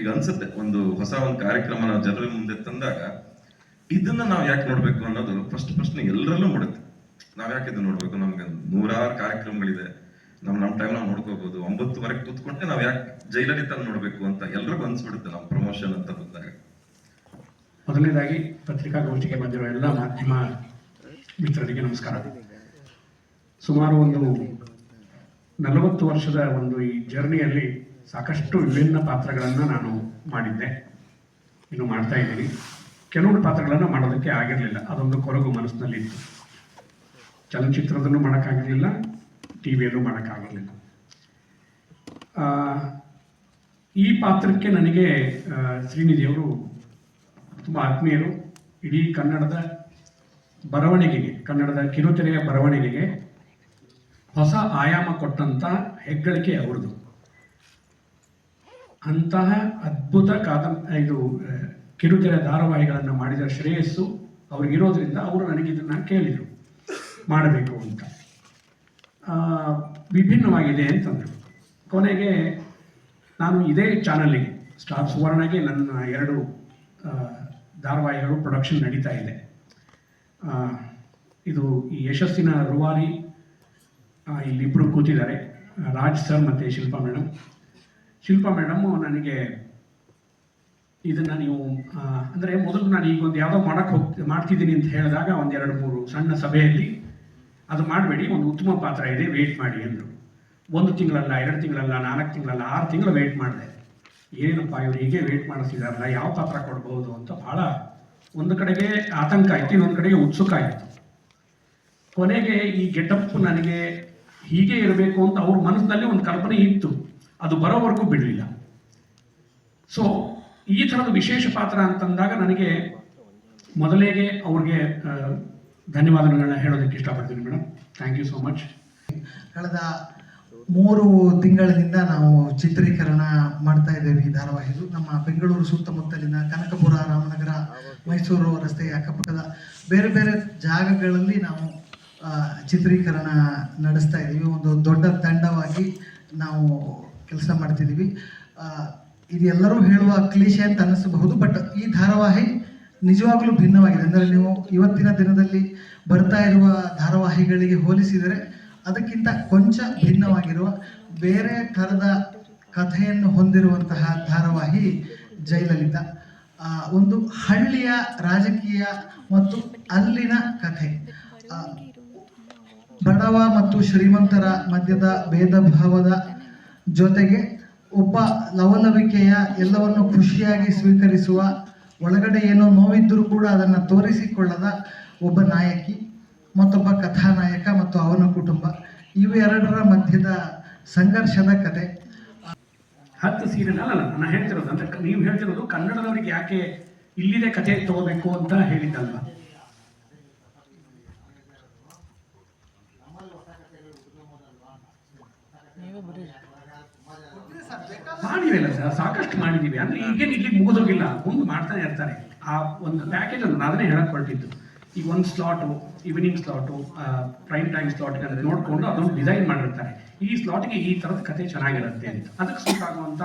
ಈಗ ಅನ್ಸುತ್ತೆ, ಒಂದು ಹೊಸ ಒಂದು ಕಾರ್ಯಕ್ರಮ ನಾವು ಜನರ ಮುಂದೆ ತಂದಾಗ ಇದನ್ನ ನಾವು ಯಾಕೆ ನೋಡ್ಬೇಕು ಅನ್ನೋದು ಫಸ್ಟ್ ಪ್ರಶ್ನೆ ಎಲ್ಲರಲ್ಲೂ ಮೂಡುತ್ತೆ ನಾವ್ ಯಾಕೆ ಇದನ್ನ ನೋಡ್ಬೇಕು? ನಮ್ಗೆ ನೂರಾರು ಕಾರ್ಯಕ್ರಮಗಳಿದೆ. ನಮ್ ನಮ್ ಟೈಮ್ ನಾವು ನೋಡ್ಕೋಬಹುದು ಒಂಬತ್ತುವರೆಗೆ ಕೂತ್ಕೊಂಡೆ ನಾವ್ ಯಾಕೆ ಜೈಲಲಿತ ನೋಡ್ಬೇಕು ಅಂತ ಎಲ್ರಿಗೂ ಅನ್ಸ್ಬಿಡುತ್ತೆ ನಮ್ಮ ಪ್ರಮೋಷನ್ ಅಂತ ಬಂದಾಗ. ಮೊದಲನೇದಾಗಿ ಪತ್ರಿಕಾಗೋಷ್ಠಿಗೆ ಬಂದಿರುವ ಎಲ್ಲ ಮಾಧ್ಯಮ ಮಿತ್ರರಿಗೆ ನಮಸ್ಕಾರ. ಸುಮಾರು ಒಂದು ನಲವತ್ತು ವರ್ಷದ ಒಂದು ಈ ಜರ್ನಿಯಲ್ಲಿ ಸಾಕಷ್ಟು ವಿಭಿನ್ನ ಪಾತ್ರಗಳನ್ನು ನಾನು ಮಾಡಿದ್ದೆ. ಇನ್ನು ಮಾಡ್ತಾ ಇದ್ದೀನಿ. ಕೆಲವೊಂದು ಪಾತ್ರಗಳನ್ನು ಮಾಡೋದಕ್ಕೆ ಆಗಿರಲಿಲ್ಲ. ಅದೊಂದು ಕೊರಗು ಮನಸ್ಸಿನಲ್ಲಿತ್ತು ಚಲನಚಿತ್ರದಲ್ಲೂ ಮಾಡೋಕ್ಕಾಗಿರಲಿಲ್ಲ, ಟಿ ವಿಯಲ್ಲೂ ಮಾಡೋಕ್ಕಾಗಲಿಲ್ಲ ಈ ಪಾತ್ರಕ್ಕೆ ನನಗೆ ಶ್ರೀನಿಧಿಯವರು ತುಂಬ ಆತ್ಮೀಯರು. ಇಡೀ ಕನ್ನಡದ ಬರವಣಿಗೆಗೆ, ಕನ್ನಡದ ಕಿರುತೆರೆಯ ಬರವಣಿಗೆಗೆ ಹೊಸ ಆಯಾಮ ಕೊಟ್ಟಂತ ಹೆಗ್ಗಳಿಕೆ ಅವ್ರದ್ದು. ಅಂತಹ ಅದ್ಭುತ ಕಾದಂ ಇದು ಕಿರುತೆರೆ ಧಾರಾವಾಹಿಗಳನ್ನು ಮಾಡಿದ ಶ್ರೇಯಸ್ಸು ಅವ್ರಿಗಿರೋದ್ರಿಂದ ಅವರು ನನಗಿದನ್ನು ಕೇಳಿದರು. ಮಾಡಬೇಕು ಅಂತ. ವಿಭಿನ್ನವಾಗಿದೆ ಅಂತಂದರು. ಕೊನೆಗೆ ನಾನು ಇದೇ ಚಾನಲಿಗೆ, ಸ್ಟಾರ್ ಸುವರ್ಣಗೆ ನನ್ನ ಎರಡು ಧಾರಾವಾಹಿಗಳು ಪ್ರೊಡಕ್ಷನ್ ನಡೀತಾ ಇದೆ. ಇದು ಈ ಯಶಸ್ಸಿನ ರುವಾರಿ ಇಲ್ಲಿಬ್ಬರು ಕೂತಿದ್ದಾರೆ. ರಾಜ್ ಸರ್ ಮತ್ತು ಶಿಲ್ಪಾ ಮೇಡಮ್ ಶಿಲ್ಪಾ ಮೇಡಮ್ಮು ನನಗೆ ಇದನ್ನು ನೀವು ಅಂದರೆ ಮೊದಲು ನಾನು ಈಗ ಒಂದು ಯಾವುದೋ ಮಾಡೋಕ್ಕೆ ಹೋಗ್ತೀನಿ ಮಾಡ್ತಿದ್ದೀನಿ ಅಂತ ಹೇಳಿದಾಗ ಒಂದು ಎರಡು ಮೂರು ಸಣ್ಣ ಸಭೆಯಲ್ಲಿ ಅದು ಮಾಡಬೇಡಿ, ಒಂದು ಉತ್ತಮ ಪಾತ್ರ ಇದೆ ವೇಟ್ ಮಾಡಿ ಅಂದರು. ಒಂದು ತಿಂಗಳಲ್ಲ, ಎರಡು ತಿಂಗಳಲ್ಲ, ನಾಲ್ಕು ತಿಂಗಳಲ್ಲ, ಆರು ತಿಂಗಳು ವೇಟ್ ಮಾಡಿದೆ. ಏನಪ್ಪ ಇವರು ಹೀಗೆ ವೇಟ್ ಮಾಡಿಸಿದಾರಲ್ಲ ಯಾವ ಪಾತ್ರ ಕೊಡ್ಬೋದು ಅಂತ ಭಾಳ ಒಂದು ಕಡೆಗೆ ಆತಂಕ ಆಯ್ತು ಇನ್ನೊಂದು ಕಡೆಗೆ ಉತ್ಸುಕ ಆಯಿತು ಕೊನೆಗೆ ಈ ಗೆಟಪ್ ನನಗೆ ಹೀಗೆ ಇರಬೇಕು ಅಂತ ಅವ್ರ ಮನಸ್ಸಿನಲ್ಲಿ ಒಂದು ಕಲ್ಪನೆ ಇತ್ತು. ಅದು ಬರೋವರೆಗೂ ಬಿಡಲಿಲ್ಲ. ಸೊ ಈ ಥರದ ವಿಶೇಷ ಪಾತ್ರ ಅಂತಂದಾಗ ನನಗೆ ಮೊದಲೇಗೆ ಅವ್ರಿಗೆ ಧನ್ಯವಾದಗಳನ್ನ ಹೇಳೋದಕ್ಕೆ ಇಷ್ಟಪಡ್ತೀನಿ madam. Thank you so much ಕಳೆದ ಮೂರು ತಿಂಗಳಿನಿಂದ ನಾವು ಚಿತ್ರೀಕರಣ ಮಾಡ್ತಾ ಇದ್ದೇವೆ ಈ ಧಾರಾವಾಹಿದು. ನಮ್ಮ ಬೆಂಗಳೂರು ಸುತ್ತಮುತ್ತಲಿನ ಕನಕಪುರ, ರಾಮನಗರ, ಮೈಸೂರು ರಸ್ತೆಯ ಅಕ್ಕಪಕ್ಕದ ಬೇರೆ ಬೇರೆ ಜಾಗಗಳಲ್ಲಿ ನಾವು ಚಿತ್ರೀಕರಣ ನಡೆಸ್ತಾ ಇದ್ದೀವಿ. ಒಂದು ದೊಡ್ಡ ತಂಡವಾಗಿ ನಾವು ಕೆಲಸ ಮಾಡ್ತಿದ್ದೀವಿ ಇದೆಲ್ಲರೂ ಹೇಳುವ ಕ್ಲೀಶೆ ಅಂತ ಅನ್ನಿಸಬಹುದು, ಬಟ್ ಈ ಧಾರಾವಾಹಿ ನಿಜವಾಗಲೂ ಭಿನ್ನವಾಗಿದೆ. ಅಂದರೆ ನೀವು ಇವತ್ತಿನ ದಿನದಲ್ಲಿ ಬರ್ತಾ ಇರುವ ಧಾರಾವಾಹಿಗಳಿಗೆ ಹೋಲಿಸಿದರೆ ಅದಕ್ಕಿಂತ ಕೊಂಚ ಭಿನ್ನವಾಗಿರುವ ಬೇರೆ ಥರದ ಕಥೆಯನ್ನು ಹೊಂದಿರುವಂತಹ ಧಾರಾವಾಹಿ ಜಯಲಲಿತ. ಒಂದು ಹಳ್ಳಿಯ ರಾಜಕೀಯ ಮತ್ತು ಅಲ್ಲಿನ ಕಥೆ. ಬಡವ ಮತ್ತು ಶ್ರೀಮಂತರ ಮಧ್ಯದ ಭೇದ ಭಾವದ ಜೊತೆಗೆ ಒಬ್ಬ ಲವಲವಿಕೆಯ ಎಲ್ಲವನ್ನು ಖುಷಿಯಾಗಿ ಸ್ವೀಕರಿಸುವ ಒಳಗಡೆ ಏನೋ ನೋವಿದ್ದರೂ ಕೂಡ ಅದನ್ನು ತೋರಿಸಿಕೊಳ್ಳದ ಒಬ್ಬ ನಾಯಕಿ ಮತ್ತೊಬ್ಬ ಕಥಾನಾಯಕ ಮತ್ತು ಅವನ ಕುಟುಂಬ. ಇವೆರಡರ ಮಧ್ಯದ ಸಂಘರ್ಷದ ಕತೆ. ಹತ್ತು ಸೀರೆ ಅಲ್ಲ ನಾನು ಹೇಳ್ತಿರೋದು ಅಂದ್ರೆ ನೀವು ಹೇಳ್ತಿರೋದು ಕನ್ನಡದವರಿಗೆ ಯಾಕೆ ಇಲ್ಲಿದೆ ಕಥೆ ತಗೋಬೇಕು ಅಂತ ಹೇಳಿದ್ದಲ್ವಾ? ಮಾಡಿರಲ್ಲ ಸರ್ ಸಾಕಷ್ಟು ಮಾಡಿದ್ದೀವಿ ಅಂದ್ರೆ ಈಗೇನು ಇಲ್ಲಿ ಮುಗಿದೋಗಿಲ್ಲ. ಮುಂದೆ ಮಾಡ್ತಾನೆ ಇರ್ತಾರೆ. ಆ ಒಂದು ಪ್ಯಾಕೇಜ್ ಅನ್ನು ಅದನ್ನೇ ಹೇಳಕ್ ಹೊರಟಿದ್ದು. ಈಗ ಒಂದು slot evening slot prime time slot ನೋಡಿಕೊಂಡು ಅದನ್ನು ಡಿಸೈನ್ ಮಾಡಿರ್ತಾರೆ. ಈ ಸ್ಲಾಟ್ಗೆ ಈ ಥರದ ಕತೆ ಚೆನ್ನಾಗಿರುತ್ತೆ ಅಂತ. ಅದಕ್ಕೆ ಸೂಟ್ ಆಗುವಂಥ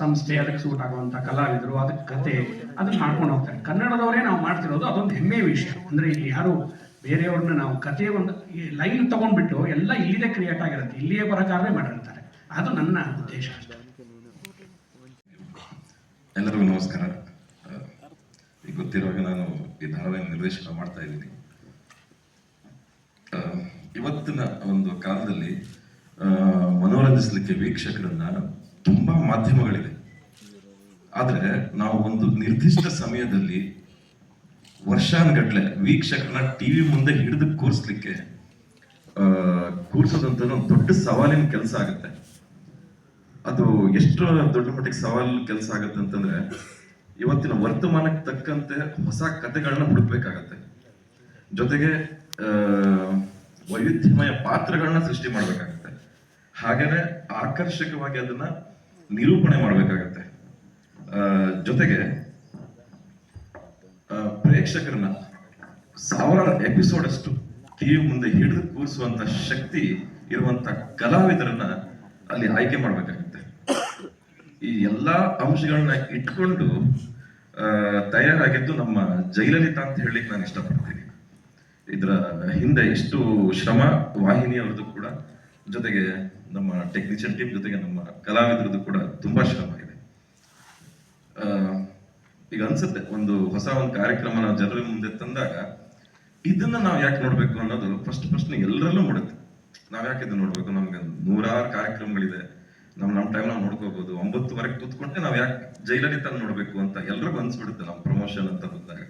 ಸಂಸ್ಥೆ ಅದಕ್ಕೆ ಸೂಟ್ ಆಗುವಂಥ ಕಲಾವಿದರು ಅದಕ್ಕೆ ಕತೆ ಅದನ್ನ ಮಾಡ್ಕೊಂಡು ಹೋಗ್ತಾರೆ. ಕನ್ನಡದವರೇ ನಾವು ಮಾಡ್ತಿರೋದು ಅದೊಂದು ಹೆಮ್ಮೆಯ ವಿಷಯ. ಅಂದ್ರೆ ಇಲ್ಲಿ ಯಾರು ಬೇರೆಯವ್ರನ್ನ ನಾವು ಕತೆ ಒಂದು ಲೈನ್ ತಗೊಂಡ್ಬಿಟ್ಟು ಎಲ್ಲ ಇಲ್ಲಿದೆ ಕ್ರಿಯೇಟ್ ಆಗಿರುತ್ತೆ. ಇಲ್ಲಿಯೇ ಬರಕಾರವೇ ಮಾಡಿರ್ತಾರೆ. ಅದು ನನ್ನ ಉದ್ದೇಶ. ಅಷ್ಟೇ ಎಲ್ಲರಿಗೂ ನಮಸ್ಕಾರ. ಈಗ ಗೊತ್ತಿರುವಾಗ ನಾನು ಈ ಧಾರಾವಾಹಿ ನಿರ್ದೇಶನ ಮಾಡ್ತಾ ಇದ್ದೀನಿ. ಇವತ್ತಿನ ಒಂದು ಕಾಲದಲ್ಲಿ ಮನೋರಂಜಿಸಲಿಕ್ಕೆ ವೀಕ್ಷಕರನ್ನ ತುಂಬಾ ಮಾಧ್ಯಮಗಳಿದೆ ಆದ್ರೆ ನಾವು ಒಂದು ನಿರ್ದಿಷ್ಟ ಸಮಯದಲ್ಲಿ ವರ್ಷಾನುಗಟ್ಲೆ ವೀಕ್ಷಕರನ್ನ ಟಿವಿ ಮುಂದೆ ಹಿಡಿದು ಕೂರಿಸ್ಲಿಕ್ಕೆ ಕೂರಿಸೋದಂತ ದೊಡ್ಡ ಸವಾಲಿನ ಕೆಲಸ ಆಗುತ್ತೆ. ಅದು ಎಷ್ಟು ದೊಡ್ಡ ಮಟ್ಟಿಗೆ ಸವಾಲು ಕೆಲಸ ಆಗುತ್ತೆ ಅಂತಂದ್ರೆ, ಇವತ್ತಿನ ವರ್ತಮಾನಕ್ಕೆ ತಕ್ಕಂತೆ ಹೊಸ ಕಥೆಗಳನ್ನ ಹುಡುಕ್ಬೇಕಾಗತ್ತೆ. ಜೊತೆಗೆ ವೈವಿಧ್ಯಮಯ ಪಾತ್ರಗಳನ್ನ ಸೃಷ್ಟಿ ಮಾಡ್ಬೇಕಾಗತ್ತೆ. ಹಾಗೇನೆ ಆಕರ್ಷಕವಾಗಿ ಅದನ್ನ ನಿರೂಪಣೆ ಮಾಡ್ಬೇಕಾಗತ್ತೆ. ಜೊತೆಗೆ ಪ್ರೇಕ್ಷಕರನ್ನ ಸಾವಿರಾರು ಎಪಿಸೋಡ್ ಅಷ್ಟು ಟಿವಿ ಮುಂದೆ ಹಿಡಿದು ಕೂರಿಸುವಂತ ಶಕ್ತಿ ಇರುವಂತ ಕಲಾವಿದರನ್ನ ಅಲ್ಲಿ ಆಯ್ಕೆ ಮಾಡ್ಬೇಕಾಗುತ್ತೆ. ಈ ಎಲ್ಲಾ ಅಂಶಗಳನ್ನ ಇಟ್ಕೊಂಡು ತಯಾರಾಗಿದ್ದು ನಮ್ಮ ಜಯಲಲಿತಾ ಅಂತ ಹೇಳಲಿಕ್ಕೆ ನಾನು ಇಷ್ಟಪಡ್ತೀನಿ. ಇದರ ಹಿಂದೆ ಎಷ್ಟು ಶ್ರಮ ವಾಹಿನಿಯವ್ರದ್ದು ಕೂಡ ಜೊತೆಗೆ ನಮ್ಮ ಟೆಕ್ನಿಷಿಯನ್ ಟೀಮ್ ಜೊತೆಗೆ ನಮ್ಮ ಕಲಾವಿದರದ್ದು ಕೂಡ ತುಂಬಾ ಶ್ರಮ ಇದೆ. ಈಗ ಅನ್ಸುತ್ತೆ, ಒಂದು ಹೊಸ ಒಂದು ಕಾರ್ಯಕ್ರಮ ನಾವು ಜನರ ಮುಂದೆ ತಂದಾಗ ಇದನ್ನ ನಾವು ಯಾಕೆ ನೋಡ್ಬೇಕು ಅನ್ನೋದು ಫಸ್ಟ್ ಪ್ರಶ್ನೆ ಎಲ್ಲರಲ್ಲೂ ಮೂಡುತ್ತೆ. ನಾವ್ ಯಾಕೆ ಇದನ್ನ ನೋಡ್ಬೇಕು? ನಮ್ಗೆ ನೂರಾರು ಕಾರ್ಯಕ್ರಮಗಳಿದೆ. ನಮ್ ನಮ್ ಟೈಮ್ ನಾವು ನೋಡ್ಕೋಬಹುದು ಒಂಬತ್ತುವರೆಗೆ ಕೂತ್ಕೊಂಡೆ ನಾವ್ ಯಾಕೆ ಜೈಲಲಿತಾ ನೋಡ್ಬೇಕು ಅಂತ ಎಲ್ರಿಗೂ ಅನ್ಸ್ಬಿಡುತ್ತೆ ನಮ್ ಪ್ರಮೋಷನ್ ಅಂತ ಬಂದಾಗ.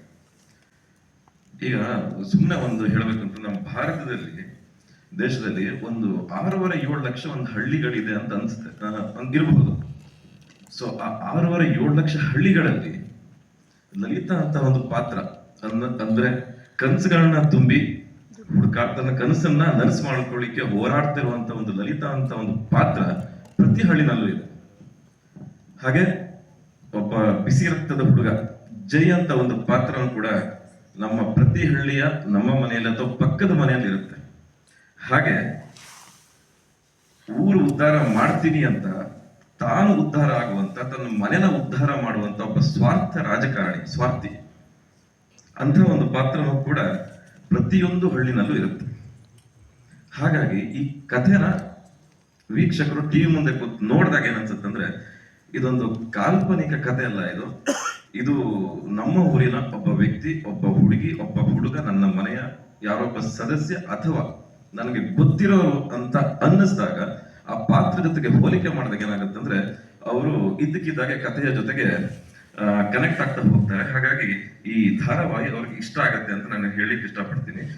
ಈಗ ಸುಮ್ಮನೆ ಒಂದು ಹೇಳ್ಬೇಕಂತ ನಮ್ಮ ಭಾರತದಲ್ಲಿ, ದೇಶದಲ್ಲಿ ಒಂದು ಆರೂವರೆ ಏಳು ಲಕ್ಷ ಒಂದು ಹಳ್ಳಿಗಳಿದೆ ಅಂತ ಅನ್ಸುತ್ತೆ. ಇರಬಹುದು ಸೊ ಆ ಆರೂವರೆ ಏಳು ಲಕ್ಷ ಹಳ್ಳಿಗಳಲ್ಲಿ ಲಲಿತಾ ಅಂತ ಒಂದು ಪಾತ್ರ ಅಂದ್ರೆ ಕನಸುಗಳನ್ನ ತುಂಬಿ ಹುಡುಕಾಡ್ತನ ಕನಸನ್ನ ನರ್ಸ್ ಮಾಡ್ಕೊಳ್ಳಿಕ್ಕೆ ಹೋರಾಡ್ತಿರುವಂತ ಒಂದು ಲಲಿತಾ ಅಂತ ಒಂದು ಪಾತ್ರ ಪ್ರತಿ ಹಳ್ಳಿನಲ್ಲೂ ಇದೆ. ಹಾಗೆ ಒಬ್ಬ ಬಿಸಿ ರಕ್ತದ ಹುಡುಗ, ಜೈ ಅಂತ ಒಂದು ಪಾತ್ರನೂ ಕೂಡ ನಮ್ಮ ಪ್ರತಿ ಹಳ್ಳಿಯ, ನಮ್ಮ ಮನೆಯಲ್ಲಿ ಅಥವಾ ಪಕ್ಕದ ಮನೆಯಲ್ಲಿ ಇರುತ್ತೆ. ಹಾಗೆ ಊರು ಉದ್ಧಾರ ಮಾಡ್ತೀನಿ ಅಂತ, ತಾನು ಉದ್ಧಾರ ಆಗುವಂತ, ತನ್ನ ಮನೆನ ಉದ್ಧಾರ ಮಾಡುವಂತ ಒಬ್ಬ ಸ್ವಾರ್ಥ ರಾಜಕಾರಣಿ, ಸ್ವಾರ್ಥಿ ಅಂತ ಒಂದು ಪಾತ್ರನೂ ಕೂಡ ಪ್ರತಿಯೊಂದು ಹಳ್ಳಿನಲ್ಲೂ ಇರುತ್ತೆ. ಹಾಗಾಗಿ ಈ ಕಥೆನ ವೀಕ್ಷಕರು ಟಿವಿ ಮುಂದೆ ಕೂತ್ ನೋಡಿದಾಗ ಏನನ್ಸುತ್ತಂದ್ರೆ, ಇದೊಂದು ಕಾಲ್ಪನಿಕ ಕಥೆ ಅಲ್ಲ ಇದು. ಇದು ನಮ್ಮ ಊರಿನ ಒಬ್ಬ ವ್ಯಕ್ತಿ, ಒಬ್ಬ ಹುಡುಗಿ, ಒಬ್ಬ ಹುಡುಗ, ನನ್ನ ಮನೆಯ ಯಾರೊಬ್ಬ ಸದಸ್ಯ ಅಥವಾ ನನಗೆ ಗೊತ್ತಿರೋರು ಅಂತ ಅನ್ನಿಸ್ದಾಗ ಆ ಪಾತ್ರ ಜೊತೆಗೆ ಹೋಲಿಕೆ ಮಾಡಿದಾಗ ಏನಾಗುತ್ತಂದ್ರೆ, ಅವರು ಇದ್ದಕ್ಕಿದ್ದಾಗೆ ಕಥೆಯ ಜೊತೆಗೆ ಕನೆಕ್ಟ್ ಆಗ್ತಾ ಹೋಗ್ತಾರೆ. ಹಾಗಾಗಿ ಈ ಧಾರಾವಾಹಿ ಅವ್ರಿಗೆ ಇಷ್ಟ ಆಗತ್ತೆ ಅಂತ ನಾನು ಹೇಳಿಕ್ಕೆ ಇಷ್ಟಪಡ್ತೀನಿ.